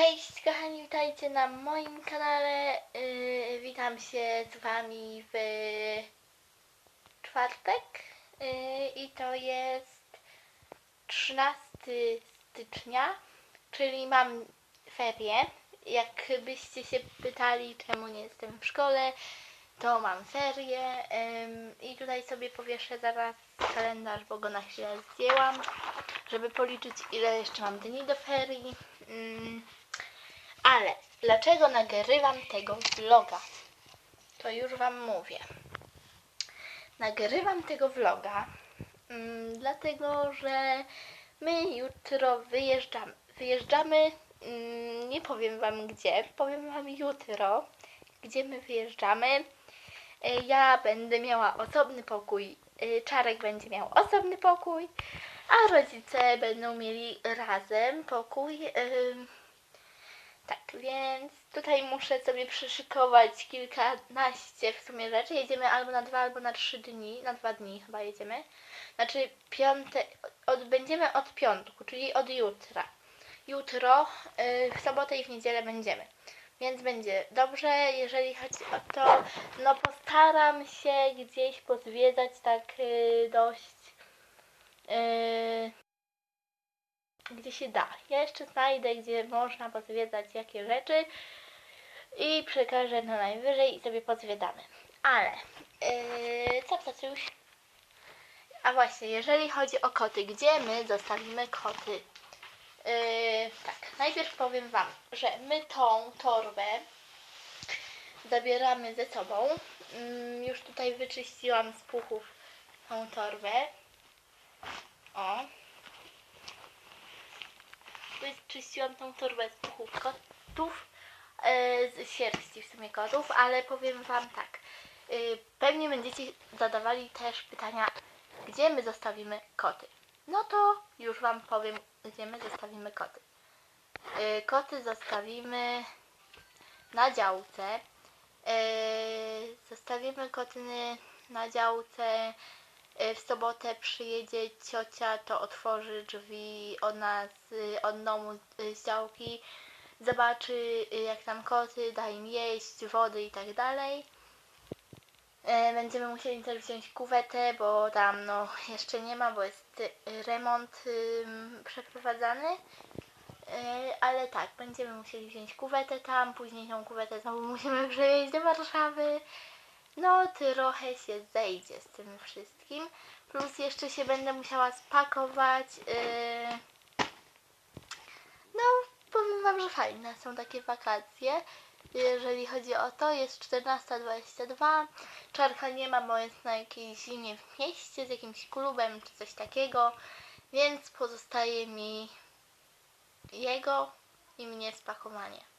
Cześć kochani, witajcie na moim kanale. Yy, witam się z wami w czwartek yy, i to jest 13 stycznia, czyli mam ferie. Jakbyście się pytali, czemu nie jestem w szkole, to mam ferie ym, i tutaj sobie powieszę zaraz kalendarz, bo go na chwilę zdjęłam, żeby policzyć ile jeszcze mam dni do ferii. Ym, ale dlaczego nagrywam tego vloga? To już Wam mówię. Nagrywam tego vloga, ym, dlatego że my jutro wyjeżdżamy. Wyjeżdżamy, ym, nie powiem Wam gdzie, powiem Wam jutro, gdzie my wyjeżdżamy. Y, Ja będę miała osobny pokój, y, Czarek będzie miał osobny pokój, a rodzice będą mieli razem pokój. ym, tak, więc tutaj muszę sobie przyszykować kilkanaście w sumie rzeczy. Jedziemy albo na dwa, albo na trzy dni. Na dwa dni chyba jedziemy. Znaczy piąte, od, będziemy od piątku, czyli od jutra. Jutro, yy, w sobotę i w niedzielę będziemy. Więc będzie dobrze, jeżeli chodzi o to, no postaram się gdzieś pozwiedzać tak yy, dość yy, gdzie się da. Ja jeszcze znajdę, gdzie można pozwiedzać jakie rzeczy i przekażę na najwyżej i sobie pozwiedzamy. Ale yy, co coś? A właśnie, jeżeli chodzi o koty, gdzie my zostawimy koty? Yy, tak, najpierw powiem Wam, że my tą torbę zabieramy ze sobą. Ym, już tutaj wyczyściłam z puchów tą torbę. O, wyczyściłam tą torbę z puchów kotów, e, z sierści w sumie kotów, ale powiem Wam tak. y, Pewnie będziecie zadawali też pytania, gdzie my zostawimy koty. No to już Wam powiem, gdzie my zostawimy koty. Y, Koty zostawimy na działce. Zostawimy koty na działce. Y, W sobotę przyjedzie ciocia, to otworzy drzwi od nas, y, od domu y, z działki, zobaczy jak tam koty, da im jeść, wody i tak dalej. Będziemy musieli też wziąć kuwetę, bo tam no jeszcze nie ma, bo jest remont przeprowadzany. Ale tak, będziemy musieli wziąć kuwetę tam, później tą kuwetę znowu musimy przywieźć do Warszawy. No, trochę się zejdzie z tym wszystkim. Plus jeszcze się będę musiała spakować. Yy... No, powiem Wam, że fajne są takie wakacje. Jeżeli chodzi o to, jest 14.22. Czarka nie ma, bo jest na jakiejś zimie w mieście z jakimś klubem czy coś takiego. Więc pozostaje mi jego i mnie spakowanie.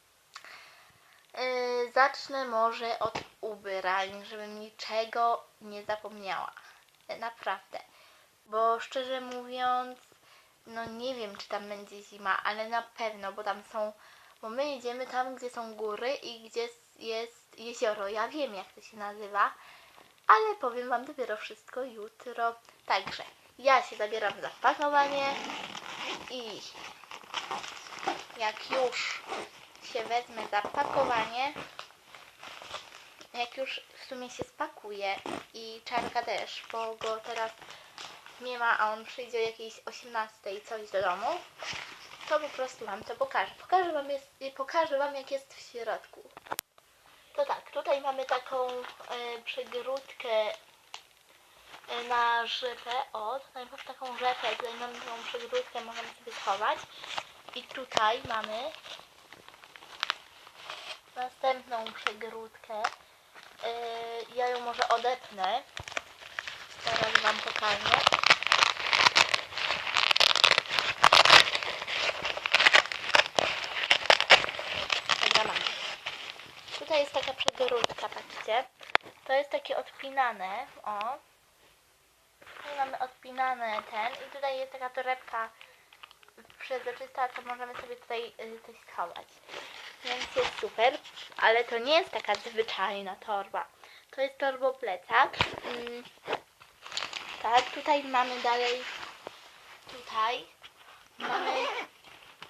Yy, zacznę może od ubrań, żebym niczego nie zapomniała. Yy, Naprawdę. Bo szczerze mówiąc, no nie wiem, czy tam będzie zima, ale na pewno, bo tam są. Bo my jedziemy tam, gdzie są góry i gdzie jest jezioro. Ja wiem, jak to się nazywa, ale powiem Wam dopiero wszystko jutro. Także ja się zabieram za pakowanie i jak już się wezmę za pakowanie, jak już w sumie się spakuje i czarka też, bo go teraz nie ma, a on przyjdzie o jakiejś 18 coś do domu, to po prostu Wam to pokażę. Pokażę Wam, jest, pokażę wam jak jest w środku. To tak, tutaj mamy taką e, przegródkę e, na rzepę. O, tutaj mamy taką rzepę, tutaj mamy tą przegródkę, możemy sobie schować. I tutaj mamy następną przegródkę. Yy, ja ją może odepnę. Teraz Wam pokażę. Dobra. Tutaj jest taka przegródka, patrzcie. To jest takie odpinane, o. Tutaj mamy odpinane ten i tutaj jest taka torebka przezroczysta, to możemy sobie tutaj y, coś schować. Więc jest super, ale to nie jest taka zwyczajna torba. To jest torboplecak. Mm, tak, tutaj mamy dalej, tutaj mamy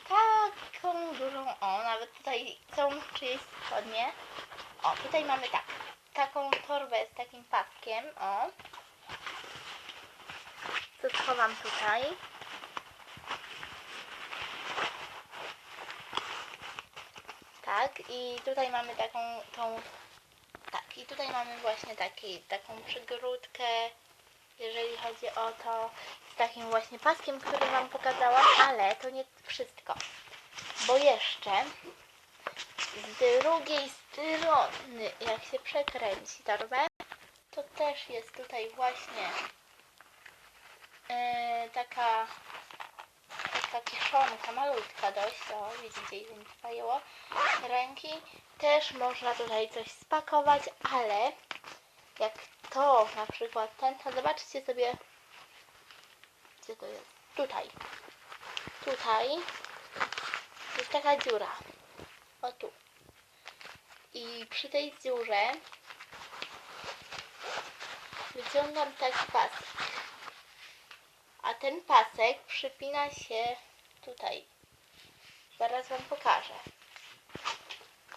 taką dużą, o, nawet tutaj są czyjeś spodnie. O, tutaj mamy tak, taką torbę z takim paskiem, o. Co schowam tutaj. Tak, i tutaj mamy taką, tą, tak, i tutaj mamy właśnie taki, taką przygródkę, jeżeli chodzi o to, z takim właśnie paskiem, który Wam pokazałam, ale to nie wszystko, bo jeszcze z drugiej strony, jak się przekręci torbę, to też jest tutaj właśnie e, taka taka kieszonka malutka dość, o widzicie ile mi zajęło ręki, też można tutaj coś spakować, ale jak to na przykład ten, to zobaczcie sobie gdzie to jest, tutaj. Tutaj. Jest taka dziura. O tu. I przy tej dziurze wyciągam taki pasek a ten pasek przypina się tutaj. Zaraz Wam pokażę.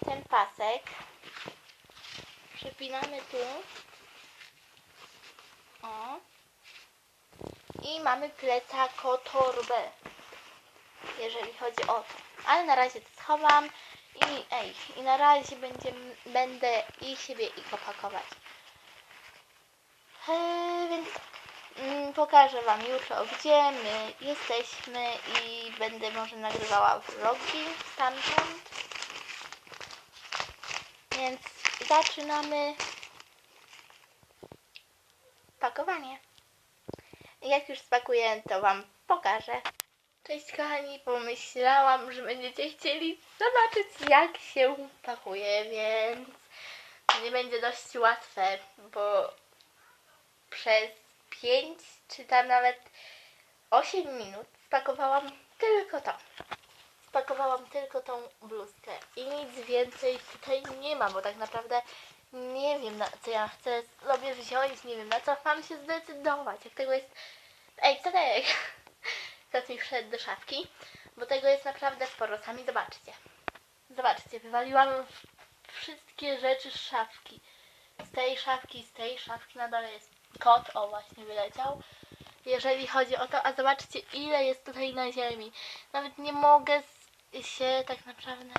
Ten pasek przypinamy tu. O. I mamy plecako torbę. Jeżeli chodzi o to. Ale na razie to schowam. I ej, i na razie będziemy, będę i siebie i go pakować. Eee, więc tak. Mm, pokażę Wam jutro, gdzie my jesteśmy i będę może nagrywała vlogi stamtąd. Więc zaczynamy pakowanie. Jak już spakuję, to Wam pokażę. Cześć kochani, pomyślałam, że będziecie chcieli zobaczyć jak się pakuje, więc nie będzie dość łatwe, bo przez 5 czy tam nawet 8 minut spakowałam tylko to. Spakowałam tylko tą bluzkę i nic więcej tutaj nie ma, bo tak naprawdę nie wiem na co ja chcę sobie wziąć, nie wiem na co mam się zdecydować. Jak tego jest... Ej, co tak? Teraz mi wszedł do szafki, bo tego jest naprawdę sporo. Sami zobaczcie. Zobaczcie, wywaliłam wszystkie rzeczy z szafki. Z tej szafki, z tej szafki na dole jest kot, o właśnie wyleciał. Jeżeli chodzi o to, a zobaczcie ile jest tutaj na ziemi. Nawet nie mogę się tak naprawdę